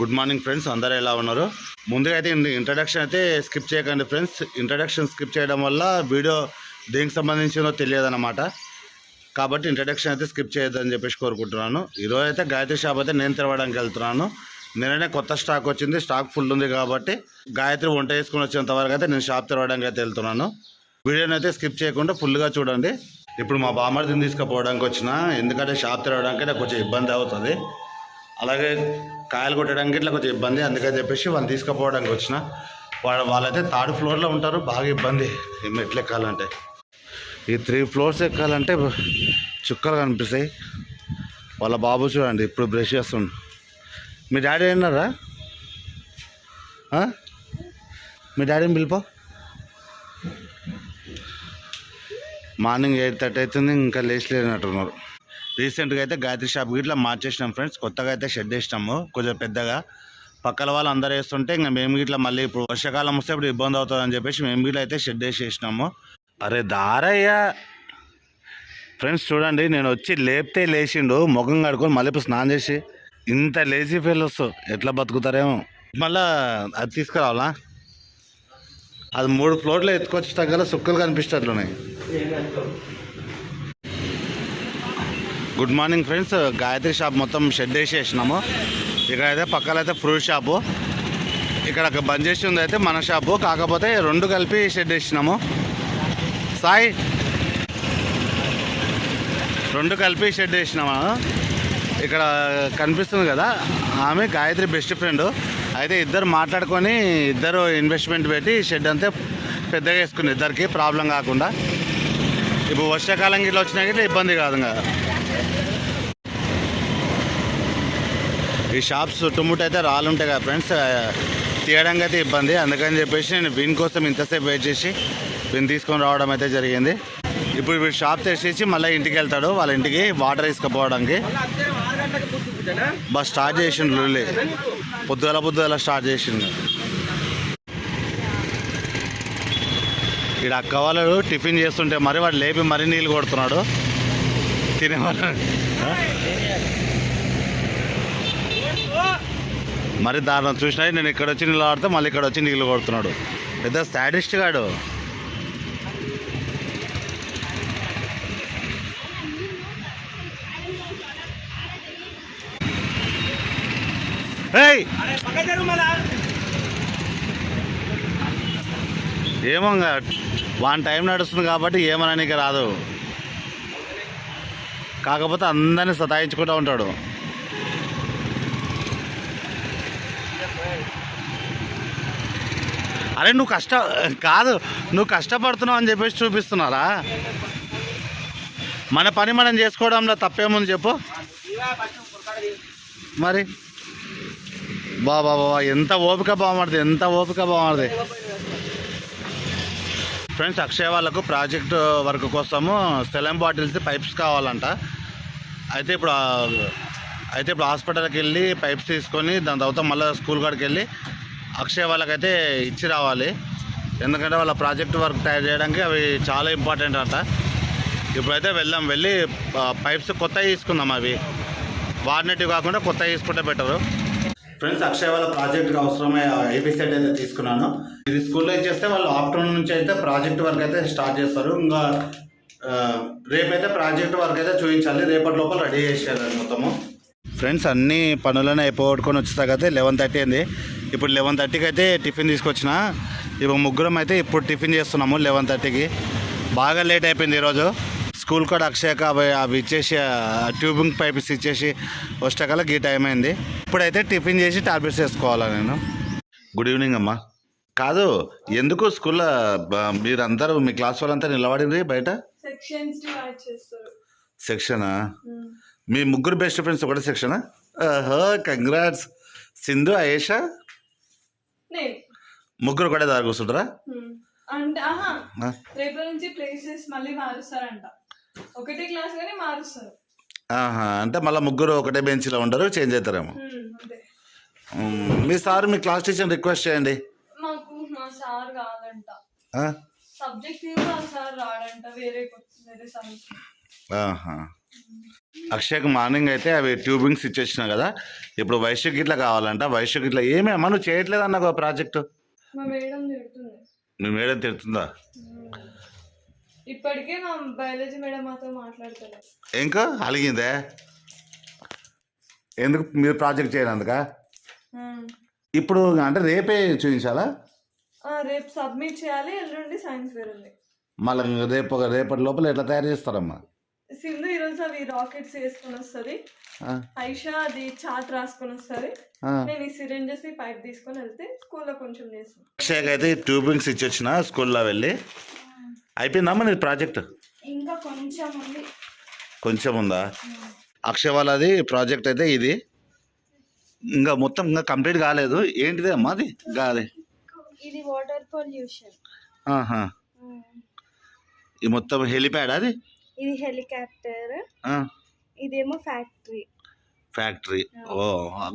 Good morning friends అందరూ ఎలా ఉన్నారు? ముందుగా అయితే ఇంట్రడక్షన్ అయితే స్కిప్ చేయకండి ఫ్రెండ్స్. ఇంట్రడక్షన్ స్కిప్ చేయడం వల్ల వీడియో దేనికి సంబంధించిందో తెలియదన్నమాట. కాబట్టి ఇంట్రడక్షన్ అయితే స్కిప్ చేయొద్దని చెప్పేసి కోరుకుంటున్నాను. ఈరోజు అయితే గాయత్రి షాప్ అయితే నేను తెరవడానికి వెళ్తున్నాను. నిన్ననే కొత్త స్టాక్ వచ్చింది స్టాక్ ఫుల్ ఉంది కాబట్టి గాయత్రి వంట వేసుకుని వచ్చేంత వరకు అయితే నేను షాప్ తెరవడానికి అయితే వెళ్తున్నాను. వీడియోని అయితే స్కిప్ చేయకుండా ఫుల్గా చూడండి. ఇప్పుడు మా బామర్దిని తీసుకుపోవడానికి వచ్చిన ఎందుకంటే షాప్ తెరవడానికి నాకు కొంచెం ఇబ్బంది అవుతుంది. అలాగే కాయలు కొట్టడానికి ఇట్లా కొంచెం ఇబ్బంది అందుకని చెప్పేసి వాళ్ళు తీసుకుపోవడానికి వచ్చిన. వాళ్ళ వాళ్ళైతే థర్డ్ ఫ్లోర్లో ఉంటారు బాగా ఇబ్బంది. ఈ మెట్లు ఎక్కాలంటే. ఈ త్రీ ఫ్లోర్స్ ఎక్కాలంటే చుక్కలు కనిపిస్తాయి. వాళ్ళ బాబు చూడండి ఇప్పుడు బ్రష్ చేస్తుండు. మీ డాడీ అయినారా మీ డాడీని పిలిపో? మార్నింగ్ ఎయిట్ థర్టీ అవుతుంది ఇంకా లేచిలేనట్టున్నారు రీసెంట్గా అయితే గాయత్రి షాప్ ఇట్లా మార్చేసినాం ఫ్రెండ్స్ కొత్తగా అయితే షెడ్ వేసినాము. కొంచెం పెద్దగా. పక్కల వాళ్ళు అందరు వేస్తుంటే ఇంకా మేము ఇట్లా మళ్ళీ ఇప్పుడు వర్షాకాలం వస్తే ఇప్పుడు ఇబ్బంది అవుతుంది అని చెప్పేసి మేము ఇట్లా అయితే షెడ్ వేసేసినాము. అరే దారయ్య! ఫ్రెండ్స్ చూడండి నేను వచ్చి లేపితే లేచిండు ముఖం కడుకొని మళ్ళీ ఇప్పుడు స్నానం చేసి. ఇంత లేజీ ఫెయిల్స్ ఎట్లా బతుకుతారేమో. మళ్ళా అది తీసుకురావాలా? అది మూడు ఫ్లోర్లో ఎత్తుకొచ్చేట గల సుక్కలు కనిపిస్తట్లున్నాయి. Good morning friends. Gayatri shop మొత్తం షెడ్ వేసేసినాము. ఇక్కడ అయితే పక్కలైతే ఫ్రూట్ షాపు. ఇక్కడ బంద్ చేసి ఉంది అయితే మన షాపు. కాకపోతే రెండు కలిపి షెడ్ వేసినాము. సాయి. రెండు కలిపి షెడ్ వేసినాము. ఇక్కడ కనిపిస్తుంది కదా ఆమె గాయత్రి బెస్ట్ ఫ్రెండ్. అయితే ఇద్దరు మాట్లాడుకొని ఇద్దరు ఇన్వెస్ట్మెంట్ పెట్టి షెడ్ అంతే పెద్దగా వేసుకుని ఇద్దరికి ప్రాబ్లం కాకుండా. ఇప్పుడు వర్షాకాలం గిట్ల వచ్చినా గిట్ల ఇబ్బంది కాదు కదా ఈ షాప్స్ చుట్టుముట్టు అయితే రాళ్ళు ఉంటాయి కదా ఫ్రెండ్స్ తీయడానికి అయితే ఇబ్బంది. అందుకని చెప్పేసి నేను వీని కోసం ఇంతసేపు వెయిట్ చేసి వీని తీసుకొని రావడం అయితే జరిగింది. ఇప్పుడు వీడు షాప్ తెరిచేసి మళ్ళీ ఇంటికి వెళ్తాడు. వాళ్ళ ఇంటికి వాటర్ తీసుకుపోవడానికి. బస్ స్టార్ట్ చేసిండు లుల్లి. పొద్దుగల పొద్దుగల స్టార్ట్ చేసిండు. ఇక్కడ అక్క వాళ్ళు టిఫిన్ చేస్తుంటే మరి వాడు లేపి మరీ నీళ్ళు కొడుతున్నాడు. తినేవాళ్ళు మరి దారుణం చూసినా నేను ఇక్కడ వచ్చి నీళ్ళు ఆడితే మళ్ళీ ఇక్కడ వచ్చి నీళ్ళు కొడుతున్నాడు. పెద్ద సాడిస్ట్ గాడు. ఏయ్! ఏమో వాన్ టైం నడుస్తుంది కాబట్టి ఏమనడానికి రాదు. కాకపోతే అందరిని సతాయించుకుంటూ ఉంటాడు. అరే నువ్వు కష్ట కాదు నువ్వు కష్టపడుతున్నావు అని చెప్పేసి చూపిస్తున్నారా? మన పని మనం చేసుకోవడంలో తప్పేముంది చెప్పు. మరి? బాబా బాబా ఎంత ఓపిక బాగుమది ఎంత ఓపిక బాగుమది ఫ్రెండ్స్ అక్షయ వాళ్ళకు ప్రాజెక్ట్ వర్క్ కోసము సెలం బాటిల్స్ పైప్స్ కావాలంట. అయితే ఇప్పుడు అయితే ఇప్పుడు హాస్పిటల్కి వెళ్ళి పైప్స్ తీసుకొని దాని తర్వాత మళ్ళీ స్కూల్ కాడికి వెళ్ళి అక్షయ వాళ్ళకైతే ఇచ్చి రావాలి. ఎందుకంటే వాళ్ళ ప్రాజెక్ట్ వర్క్ తయారు చేయడానికి అవి చాలా ఇంపార్టెంట్ అంట. ఇప్పుడైతే వెళ్ళాం వెళ్ళి పైప్స్ కొత్తవి తీసుకుందాం అవి. వాడినట్టు కాకుండా కొత్తవి తీసుకుంటే బెటరు. ఫ్రెండ్స్ అక్షయ్ వాళ్ళ ప్రాజెక్ట్కి అవసరమే ఏపీ సెట్ అయితే తీసుకున్నాను. ఇది స్కూల్లో ఇచ్చేస్తే వాళ్ళు ఆఫ్టర్నూన్ నుంచి అయితే ప్రాజెక్ట్ వర్క్ అయితే స్టార్ట్ చేస్తారు. ఇంకా రేపైతే ప్రాజెక్ట్ వర్క్ అయితే చూపించాలి. రేపటి లోపల రెడీ చేసేయాలి మొత్తము. ఫ్రెండ్స్ అన్ని పనులను అయిపోగొట్టుకొని అయితే లెవెన్ థర్టీ అయింది. ఇప్పుడు లెవెన్ థర్టీకి అయితే టిఫిన్ తీసుకొచ్చిన. ఇప్పుడు ముగ్గురం అయితే ఇప్పుడు టిఫిన్ చేస్తున్నాము లెవెన్ థర్టీకి బాగా లేట్ అయిపోయింది ఈరోజు. స్కూల్ కూడా అక్షయక అవి అవి ఇచ్చేసి ట్యూబింగ్ పైప్స్ ఇచ్చేసి వచ్చేకల్లా గీ టైం అయింది. ఇప్పుడైతే టిఫిన్ చేసి టాబ్లెట్స్ వేసుకోవాలా నేను. గుడ్ ఈవినింగ్ అమ్మా. కాదు ఎందుకు స్కూల్లో మీరందరూ మీ క్లాస్ వాళ్ళంతా నిలబడింది బయట? సెక్షనా మీ ముగ్గురు బెస్ట్ ఫ్రెండ్స్ ఒకటే సెక్షనా ఓహో కంగ్రాట్స్ సింధు అయేషా? నేను. ముగ్గురు ఒకటే దారి కూర్చుంటారా. అంటే ఆహా రేపటి నుంచి ప్లేసెస్ మళ్ళీ మారుస్తారంట. ఒకటే క్లాస్ గానీ మారుస్తారు. ఆహా అంటే మళ్ళీ ముగ్గురు ఒకటే బెంచ్లో ఉండరు చేంజ్ అవుతారేమో. మ్, సార్ మీ క్లాస్ టీచర్ రిక్వెస్ట్ చేయండి. మాకు మా సార్ కాదంట? సబ్జెక్ట్ సార్ రాడంట వేరే వేరే ఆహా. అక్షయ్కి మార్నింగ్ అయితే అవి ట్యూబింగ్స్ ఇచ్చేసిన కదా ఇప్పుడు వైశ్యకి ఇట్లా కావాలంట వైశ్యకి ఇట్లా ఏమేమో నువ్వు చేయట్లేదు అన్న ఒక ప్రాజెక్టు? మా మేడం తిడుతుంది. మీ మేడం తిడుతుందా? ఇప్పటికే మా బయాలజీ మేడం మాతో మాట్లాడుతున్నారు ఇంకా అలిగిందే? ఎందుకు మీరు ప్రాజెక్ట్ చేయనందుక ఇప్పుడు అంటే రేపే చూపించాలా? రేపు సబ్మిట్ చేయాలి ఎల్లుండి సైన్స్ ఉంది. మళ్ళీ రేపు రేపటి లోపల ఎట్లా తయారు చేస్తారమ్మా? సింధు ఈరోజు అవి రాకెట్స్ వేసుకొని వస్తుంది. ఆ, ఐషా అది చాట్ రాసుకొని వస్తుంది. నేను ఈ సిరింజెస్ ఈ పైప్ తీసుకొని వెళ్తే స్కూల్లో కొంచెం చేస్తాను. అక్షయ్కి అయితే ట్యూబింగ్స్ ఇచ్చొచ్చిన స్కూల్లో వెళ్ళి. అయిపోయిందమ్మా నీ ప్రాజెక్ట్? ఇంకా కొంచెం ఉంది. కొంచెం ఉందా? అక్షయ్ వాళ్ళది ప్రాజెక్ట్ అయితే ఇది. ఇంకా మొత్తం ఇంకా కంప్లీట్ కాలేదు. ఏంటిది అమ్మా అది? గాలి ఇది వాటర్ పొల్యూషన్. ఆహా. ఈ మొత్తం హెలిప్యాడ్ అది? ఇది హెలికాప్టర్ ఇదేమో ఫ్యాక్టరీ. ఫ్యాక్టరీ. ఓ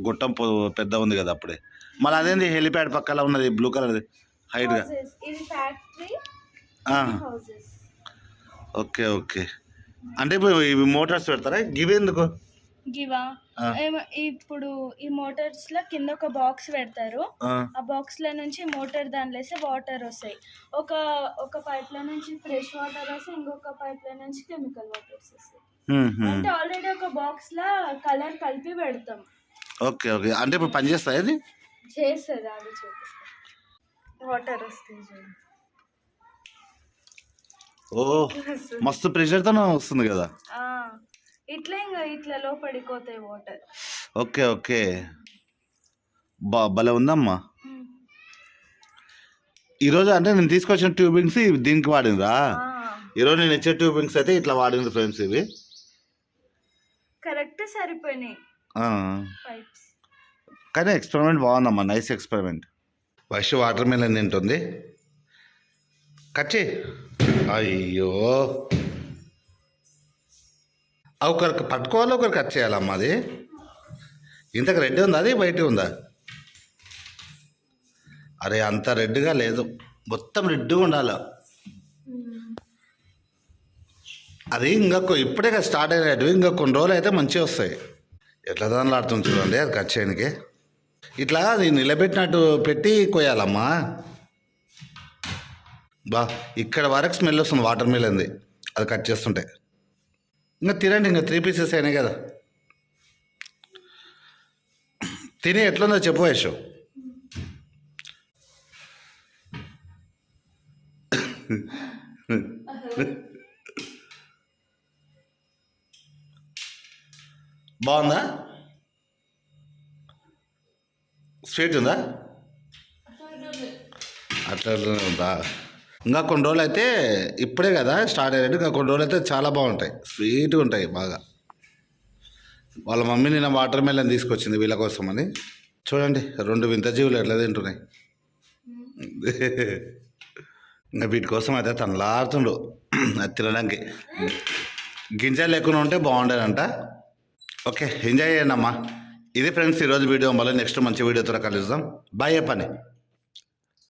గుట్టం పెద్ద ఉంది కదా అప్పుడే. మళ్ళీ అదేంది హెలిప్యాడ్ పక్కన ఉన్నది బ్లూ కలర్ ఇది ఫ్యాక్టరీ హౌసెస్ ఓకే ఓకే. అంటే ఇప్పుడు ఇవి మోటార్స్ పెడతారా? ఇవి ఎందుకు? గివా ఇప్పుడు ఈ మోటార్స్లో కింద ఒక బాక్స్ పెడతారు. ఆ, బాక్స్లో నుంచి మోటార్ దానిలో వేస్తే వాటర్ వస్తాయి. ఒక ఒక పైప్లో నుంచి ఫ్రెష్ వాటర్ వస్తాయి ఇంకొక పైప్లో నుంచి కెమికల్ వాటర్స్ వస్తాయి. అంటే ఆల్రెడీ ఒక బాక్స్లో కలర్ కలిపి పెడతాం. Okay okay. అంటే ఇప్పుడు పని చేస్తాయి అది చేస్తుంది అది చూపిస్తాం. వాటర్ వస్తాయి ఓ మస్తు ప్రెషర్తో వస్తుంది కదా. ఇట్లా ఇంకా ఇట్లా లోపడిపోతాయి వాటర్ ఓకే ఓకే. బా భలే ఉందమ్మా. ఈరోజు అంటే నేను తీసుకొచ్చిన ట్యూబింగ్స్ దీనికి వాడిందా ఈరోజు నేను ఇచ్చే ట్యూబింగ్స్ అయితే ఇట్లా వాడింది ఫ్రెండ్స్ ఇవి. కరెక్ట్ సరిపోయినాయి. కానీ ఎక్స్పెరిమెంట్ బాగుందమ్మా నైస్ ఎక్స్పెరిమెంట్ వైష్ వాటర్ మిలన్ తింటుంది. కట్ చేయి. అయ్యో. ఒకరికి పట్టుకోవాలి ఒకరు కట్ చేయాలమ్మా అది. ఇంతకు రెడ్ ఉందా అది వైట్ ఉందా? అరే అంత రెడ్గా లేదు. మొత్తం రెడ్గా ఉండాలి. అది ఇంకా ఇప్పుడే కదా స్టార్ట్ అయినట్టు. ఇంకా కొన్ని రోజులు అయితే మంచిగా వస్తాయి. ఎట్లా దానిలాడుతుంది చూడండి అది కట్ చేయడానికి ఇట్లా అది నిలబెట్టినట్టు పెట్టి కొయ్యాలమ్మా. బా ఇక్కడ వరకు స్మెల్ వస్తుంది వాటర్ మిల్ అది కట్ చేస్తుంటే. ఇంకా తినండి ఇంకా త్రీ పీసెస్ అయినాయి కదా. తిని ఎట్లుందో చెప్పు యశు. బాగుందా? స్వీట్ ఉందా? అట్లా ఉందా? ఇంకా కొన్ని రోజులు అయితే ఇప్పుడే కదా స్టార్ట్ అయ్యేది ఇంకా కొన్ని రోజులు అయితే చాలా బాగుంటాయి. స్వీట్గా ఉంటాయి బాగా. వాళ్ళ మమ్మీ నిన్న వాటర్ మెలన్ తీసుకొచ్చింది వీళ్ళ కోసం అని. చూడండి రెండు వింత జీవులు ఎట్లా తింటున్నాయి. ఇంకా వీటి కోసం అయితే తనలాడుతుండు. అది తినడానికి. గింజలు లేకుండా ఉంటే బాగుండేదంట. ఓకే ఎంజాయ్ చేయండి అమ్మా. ఇది ఫ్రెండ్స్ ఈరోజు వీడియో. మళ్ళీ నెక్స్ట్ మంచి వీడియోతో కలుద్దాం. బాయ్ పని